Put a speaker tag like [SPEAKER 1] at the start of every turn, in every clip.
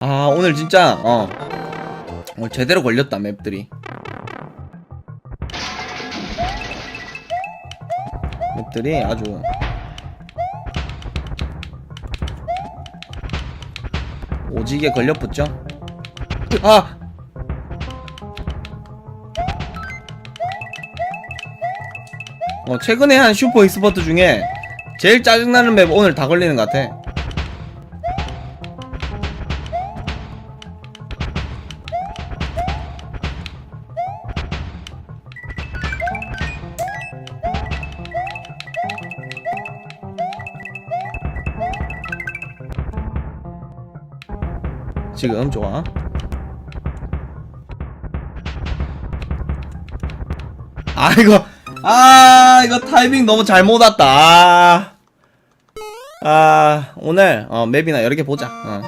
[SPEAKER 1] 아 오늘 진짜 어. 오늘 제대로 걸렸다 맵들이. 맵들이 아주. 오지게 걸려붙죠? 아! 어, 최근에 한 슈퍼 익스퍼트 중에 제일 짜증나는 맵 오늘 다 걸리는 것 같아. 지금 좋아. 아 이거 아 이거 타이밍 너무 잘못 왔다. 아, 아 오늘 어, 맵이나 여러 개 보자. 어.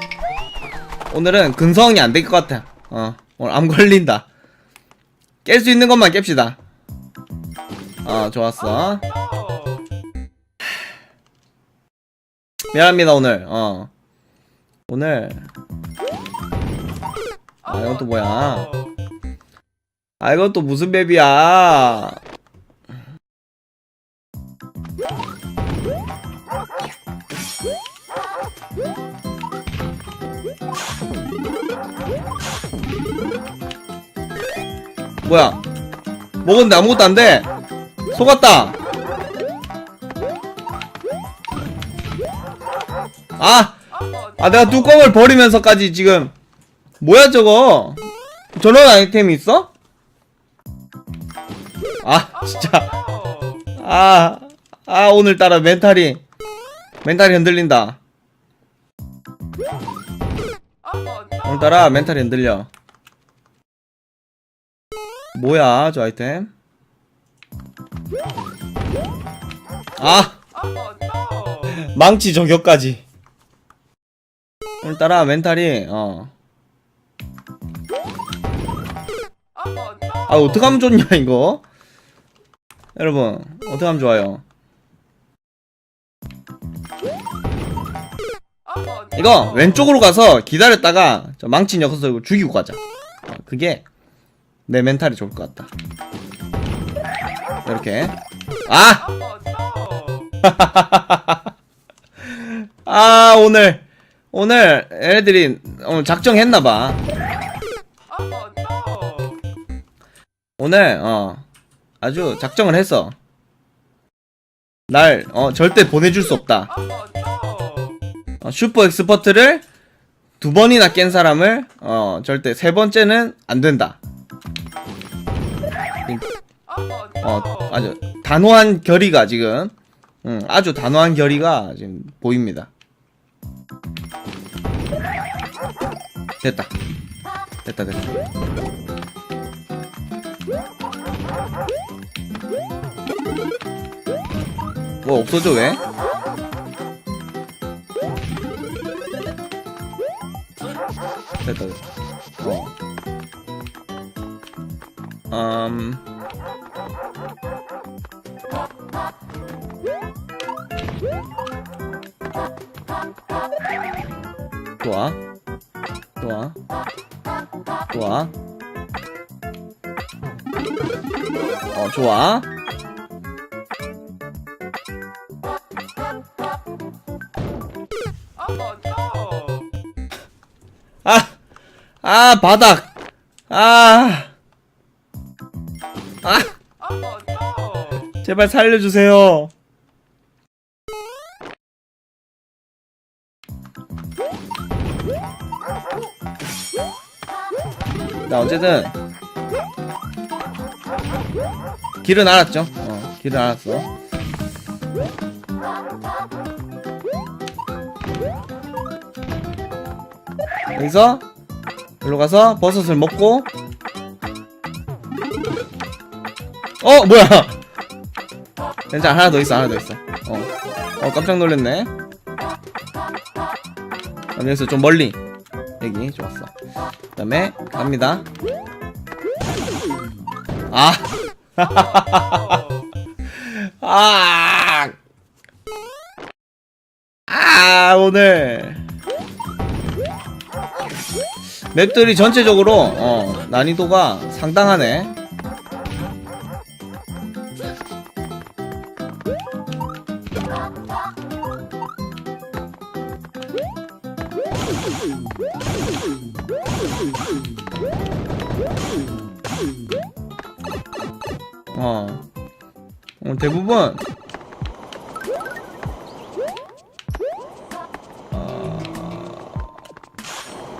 [SPEAKER 1] 오늘은 근성이 안 될 것 같아. 어 오늘 암 걸린다. 깰 수 있는 것만 깹시다. 어 좋았어. 미안합니다 오늘. 어 오늘 아 이건 또 뭐야? 아 이건 또 무슨 맵이야? 뭐야? 먹었는데 아무것도 안 돼. 속았다. 아, 아 내가 뚜껑을 버리면서까지 지금 뭐야 저거? 저런 아이템이 있어? 아 진짜. 아, 아 오늘따라 멘탈이 멘탈이 흔들린다. 오늘따라 멘탈이 흔들려. 뭐야 저 아이템? 아! 망치 저격까지. 오늘따라 멘탈이 어 아, 어떡하면 좋냐, 이거? 여러분, 어떡하면 좋아요? 이거, 왼쪽으로 가서 기다렸다가, 저 망치 녀석 을 죽이고 가자. 어, 그게, 내 멘탈이 좋을 것 같다. 이렇게. 아! 아, 오늘, 오늘, 애들이, 오늘 작정했나봐. 오늘 어 아주 작정을 했어. 날 어 절대 보내줄 수 없다. 어, 슈퍼 엑스퍼트를 두 번이나 깬 사람을 어 절대 세 번째는 안 된다. 어 아주 단호한 결의가 지금 음, 아주 단호한 결의가 지금 보입니다. 됐다. 됐다 됐다. 뭐 없어져 왜? 됐다 됐다. 어. 음. 좋아. 좋아. 좋아. 어 좋아 아, 아, 바닥. 아, 아, 제발 살려주세요. 나 어쨌든 길은 알았죠. 어, 길은 알았어. 여기서 일로 가서 버섯을 먹고. 어 뭐야? 괜찮아 하나 더 있어 하나 더 있어. 어, 어 깜짝 놀랐네. 여기서 좀 멀리 여기 좋았어. 그 다음에 갑니다. 아 아, 아, 맵들이 전체적으로 어 난이도가 상당하네 어, 어 대부분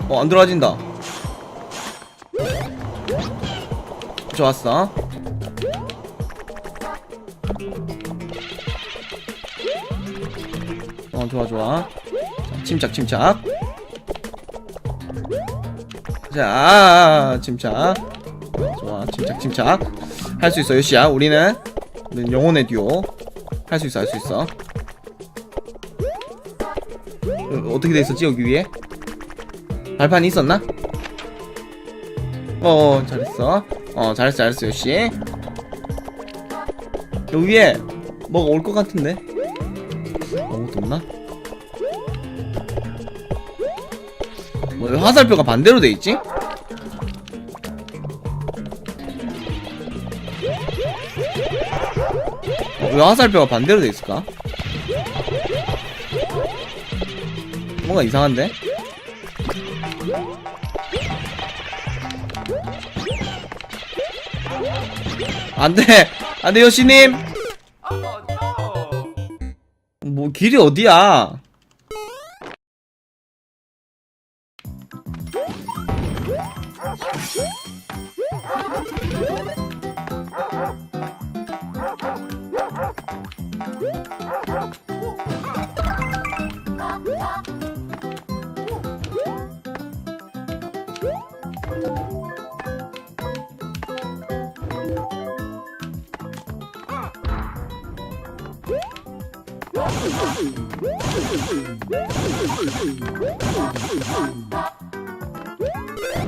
[SPEAKER 1] 어, 안 들어가진다. 좋았어. 어, 좋아, 좋아. 자, 침착, 침착. 자, 침착. 좋아, 침착, 침착. 할 수 있어, 요시야. 우리는, 영혼의 듀오. 할 수 있어, 할 수 있어. 어, 어떻게 돼 있었지, 여기 위에? 발판이 있었나? 어 잘했어 어 잘했어 잘했어 요시 여기 위에 뭐가 올 것 같은데 아무것도 없나? 뭐, 왜 화살표가 반대로 돼 있지? 어, 왜 화살표가 반대로 돼 있을까? 뭔가 이상한데? 안돼 안돼 요시님. 뭐 길이 어디야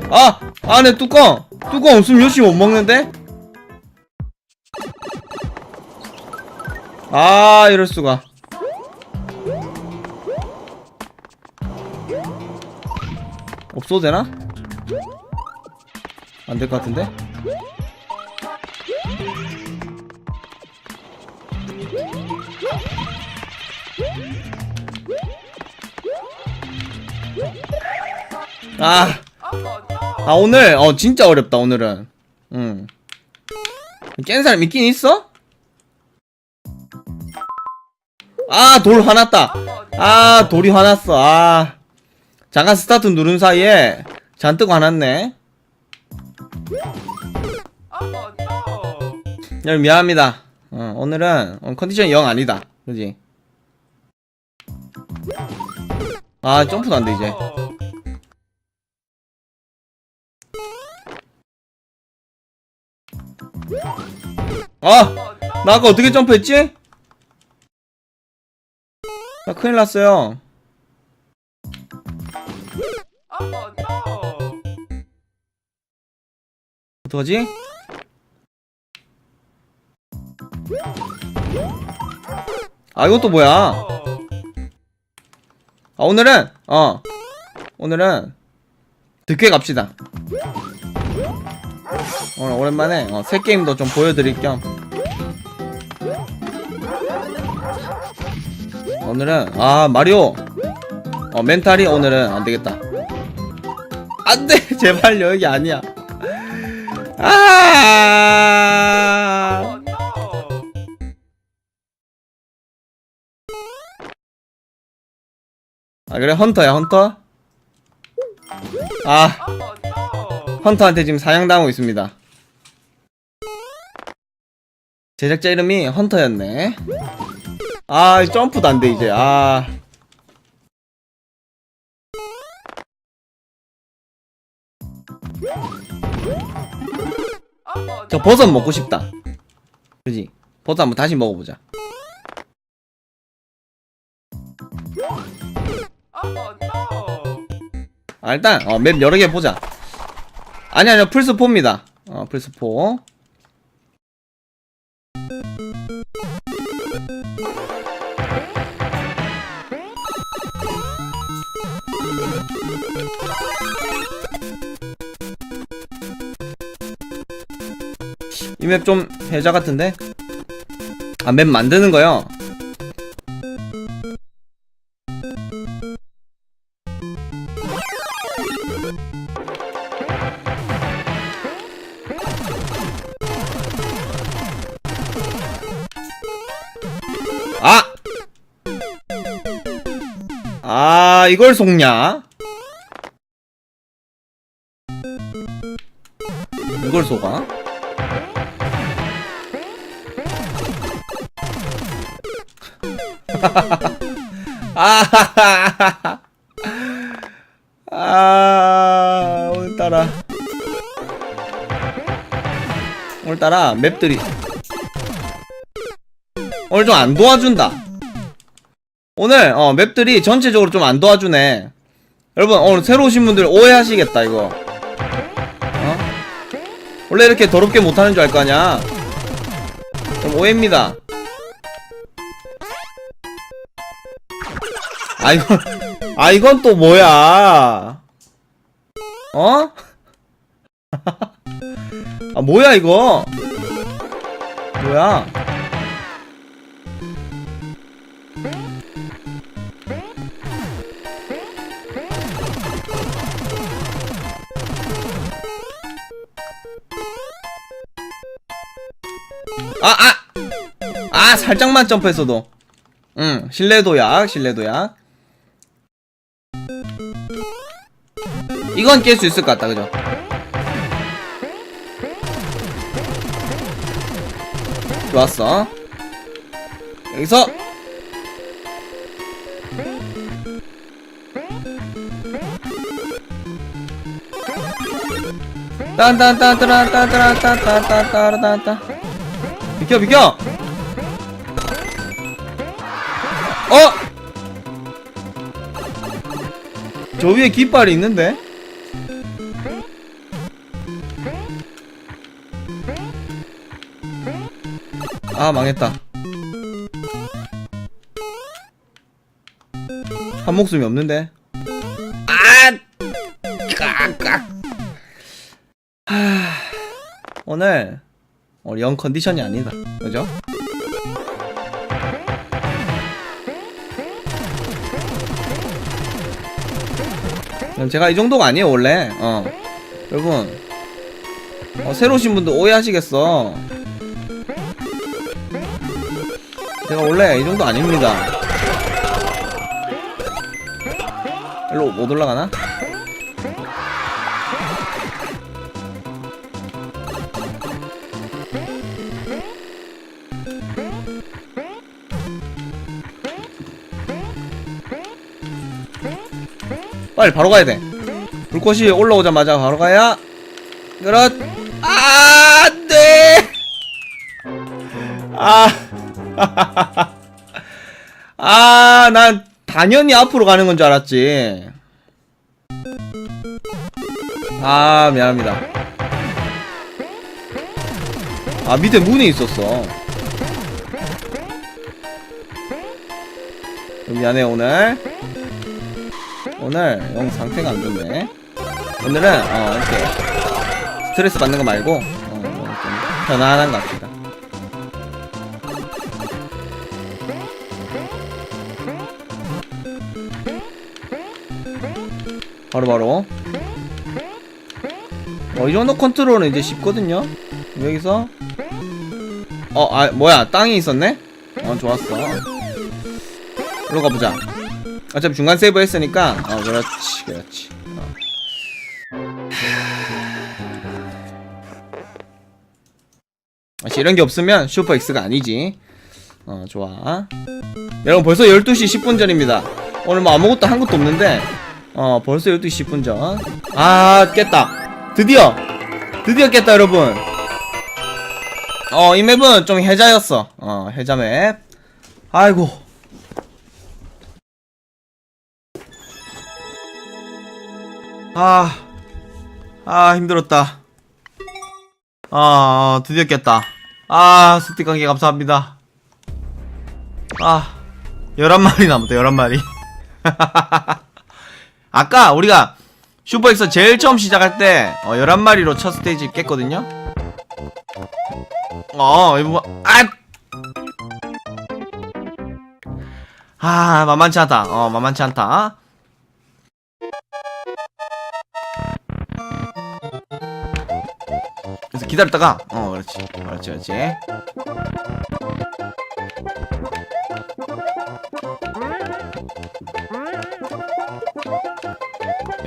[SPEAKER 1] 아 안에 뚜껑 뚜껑 없으면 요시 못 먹는데 아 이럴 수가 없어도 되나? 안 될 것 같은데? 아, 아 오늘 어 진짜 어렵다 오늘은. 응. 깬 사람 있긴 있어? 아 돌 화났다. 아 돌이 화났어. 아 잠깐 스타트 누른 사이에 잔뜩 화났네. 여러분 미안합니다. 어, 오늘은 어, 컨디션이 영 아니다. 그지? 아 점프도 안 돼 이제. 아! 나 아까 어떻게 점프했지? 나 큰일 났어요. 어떡하지? 아, 이것도 뭐야? 아, 오늘은, 어. 오늘은, 득회 갑시다. 오늘 오랜만에, 어, 새 게임도 좀 보여드릴 겸. 오늘은, 아, 마리오. 어, 멘탈이 오늘은 안 되겠다. 안 돼! 제발 여기 아니야. 아! 아, 그래, 헌터야, 헌터? 아, 헌터한테 지금 사냥당하고 있습니다. 제작자 이름이 헌터였네. 아, 점프도 안 돼, 이제. 아. 저 버섯 먹고 싶다. 그지? 버섯 한번 다시 먹어보자. 아, 일단, 어, 맵 여러 개 보자. 아니, 아니요, 플스4입니다. 어, 플스4. 맵 좀 해자 같은데? 아, 맵 만드는 거요? 아! 아, 이걸 속냐? 이걸 속아? 아, 아, 오늘따라. 오늘따라 맵들이. 오늘 좀 안 도와준다. 오늘, 어, 맵들이 전체적으로 좀 안 도와주네. 여러분, 오늘 새로 오신 분들 오해하시겠다, 이거. 어? 원래 이렇게 더럽게 못하는 줄 알 거 아냐? 그럼 오해입니다. 아 이건 아 이건 또 뭐야? 어? 아 뭐야 이거? 뭐야? 아, 아! 아, 살짝만 점프했어도. 응, 신뢰도약, 신뢰도약. 이건 깰 수 있을 것 같다, 그죠? 좋았어. 여기서 딴딴딴따란딴따란딴따란딴따란딴 비켜 비켜 어? 저 위에 깃발이 있는데? 아 망했다. 한 목숨이 없는데. 아 깍깍. 하... 오늘 어, 영 컨디션이 아니다. 그죠? 제가 이 정도가 아니에요 원래. 어. 여러분. 어, 새로 오신 분들 오해하시겠어 제가 원래 이 정도 아닙니다 일로 못 올라가나? 빨리 바로 가야 돼. 불꽃이 올라오자마자 바로 가야. 그렇. 아, 안 돼. 아. 아, 난 당연히 앞으로 가는 건 줄 알았지. 아, 미안합니다. 아, 밑에 문이 있었어. 미안해, 오늘. 오늘 영 상태가 안 좋네. 오늘은 어 이렇게 스트레스 받는 거 말고 어, 뭐 좀 편안한 것 같습 바로 바로. 어, 이 정도 컨트롤은 이제 쉽거든요. 여기서 어, 아 뭐야 땅이 있었네? 어 좋았어. 일로 가보자. 어차피 중간 세이브 했으니까 어 그렇지 그렇지 어. 역시 이런 게 없으면 슈퍼 X가 아니지 어 좋아 여러분 벌써 12시 10분 전입니다 오늘 뭐 아무것도 한 것도 없는데 어 벌써 12시 10분 전아 깼다 드디어 드디어 깼다 여러분 어 이 맵은 좀 해자였어 어 해자 맵 아이고 아, 아, 힘들었다. 아, 드디어 깼다. 아, 스틱 관계 감사합니다. 아, 11마리 남았다, 11마리. 아까 우리가 슈퍼엑스 제일 처음 시작할 때, 어, 11마리로 첫 스테이지 깼거든요? 어, 이 부분, 아! 아, 만만치 않다. 어, 만만치 않다. 그래서 기다렸다가, 어, 그렇지. 그렇지, 그렇지.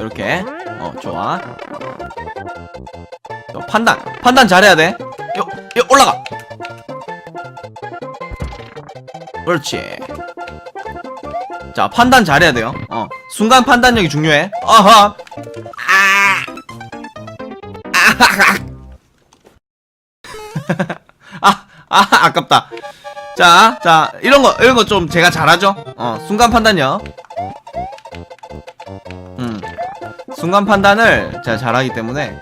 [SPEAKER 1] 이렇게, 어, 좋아. 어, 판단, 판단 잘해야 돼. 요, 요, 올라가! 그렇지. 자, 판단 잘해야 돼요. 어, 순간 판단력이 중요해. 어허! 아! 아, 아, 아깝다. 자, 자, 이런 거, 이런 거 좀 제가 잘하죠? 어, 순간 판단력. 순간 판단을 제가 잘하기 때문에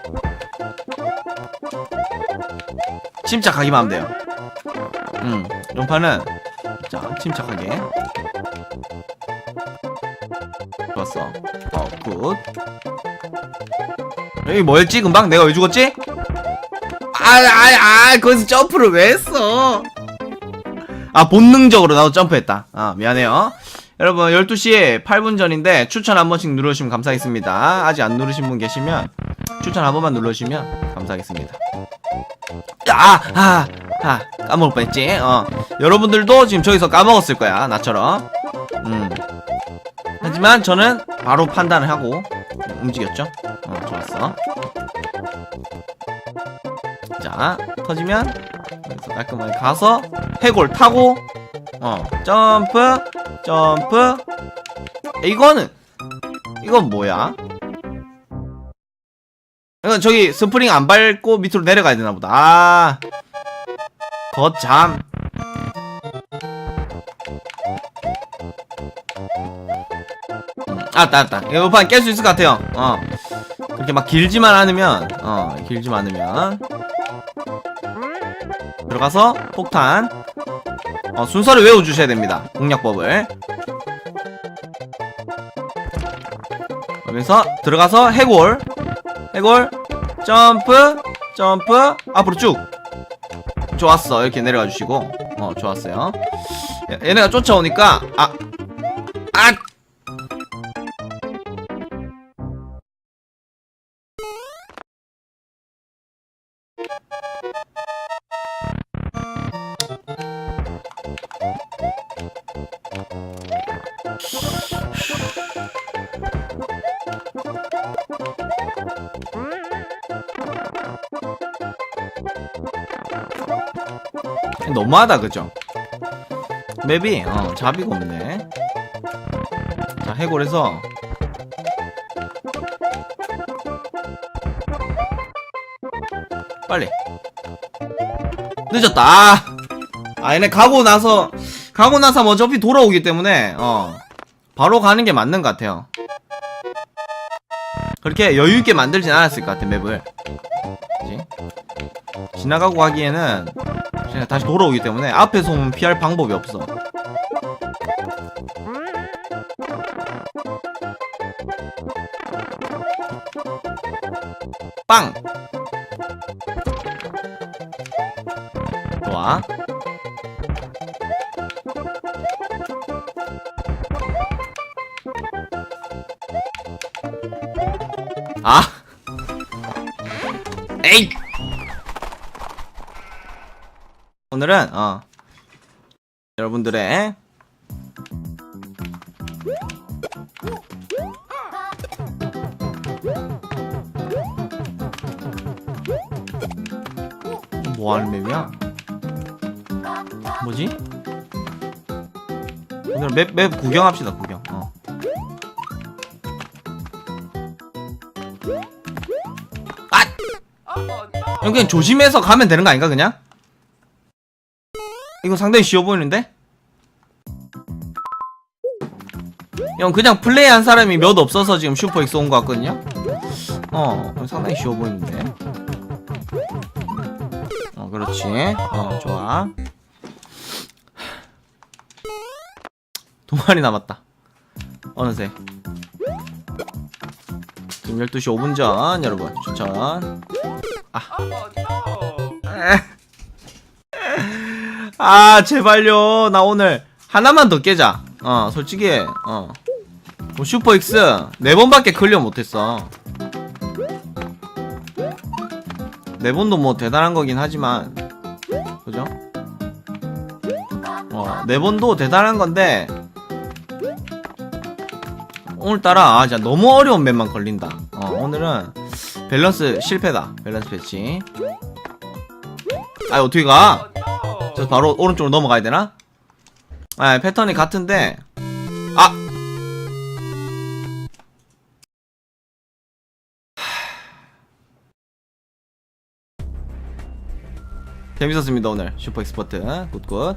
[SPEAKER 1] 침착하기만 하면 돼요. 음, 판은 자, 침착하게. 좋았어. 어, 굿. 여기 뭐였지? 금방 내가 왜 죽었지? 아, 아, 아, 거기서 점프를 왜 했어? 아, 본능적으로 나도 점프했다. 아, 미안해요. 여러분, 12시에 8분 전인데 추천 한 번씩 누르시면 감사하겠습니다. 아직 안 누르신 분 계시면 추천 한 번만 눌러주시면 감사하겠습니다. 아, 아, 아, 까먹을 뻔했지. 어, 여러분들도 지금 저기서 까먹었을 거야, 나처럼. 음. 하지만 저는 바로 판단을 하고 움직였죠. 어, 좋았어. 자, 터지면 여기서 깔끔하게 가서 해골 타고 어, 점프, 점프. 이거는 이건 뭐야? 이건 저기 스프링 안 밟고 밑으로 내려가야 되나 보다. 아, 거참. 음, 알았다, 알았다. 이거 판깰 수 있을 것 같아요. 어. 그렇게 막 길지만 않으면, 어, 길지만 않으면. 들어가서 폭탄. 어, 순서를 외워주셔야 됩니다. 공략법을. 여기서 들어가서 해골. 해골. 점프. 점프. 앞으로 쭉. 좋았어. 이렇게 내려가 주시고. 어, 좋았어요. 얘- 얘네가 쫓아오니까, 아. 아! 너무하다 그죠? 맵이 어 자비가 없네. 자 해골에서. 빨리. 늦었다. 아, 아 얘네 가고 나서 가고 나서 뭐 어차피 돌아오기 때문에 어 바로 가는 게 맞는 것 같아요. 그렇게 여유있게 만들진 않았을 것 같아 맵을. 그치? 지나가고 가기에는 제가 다시 돌아오기 때문에 앞에서 오면 피할 방법이 없어. 빵! 좋아. 아! 에이! 오늘은 어 여러분들의 뭐 하는 맵이야? 뭐지? 오늘 맵, 맵 구경합시다 구경 어. 아! 그냥 조심해서 가면 되는 거 아닌가 그냥? 이거 상당히 쉬워 보이는데? 형 그냥 플레이한 사람이 몇 없어서 지금 슈퍼 익스 온 것 같거든요? 어 상당히 쉬워 보이는데. 어 그렇지. 어 좋아. 두 마리 남았다. 어느새. 지금 12시 5분 전 여러분. 추천. 아. 에. 아 제발요. 나 오늘 하나만 더 깨자. 어 솔직히 어. 뭐 슈퍼 X 네 번밖에 클리어 못했어. 네 번도 뭐 대단한 거긴 하지만. 그죠? 어 네 번도 대단한 건데. 오늘따라 아 진짜 너무 어려운 맵만 걸린다. 어 오늘은 밸런스 실패다. 밸런스 패치. 아 어떻게 가? 저 바로 오른쪽으로 넘어가야 되나? 아 패턴이 같은데. 아! 재밌었습니다 오늘. 슈퍼 익스퍼트. 굿굿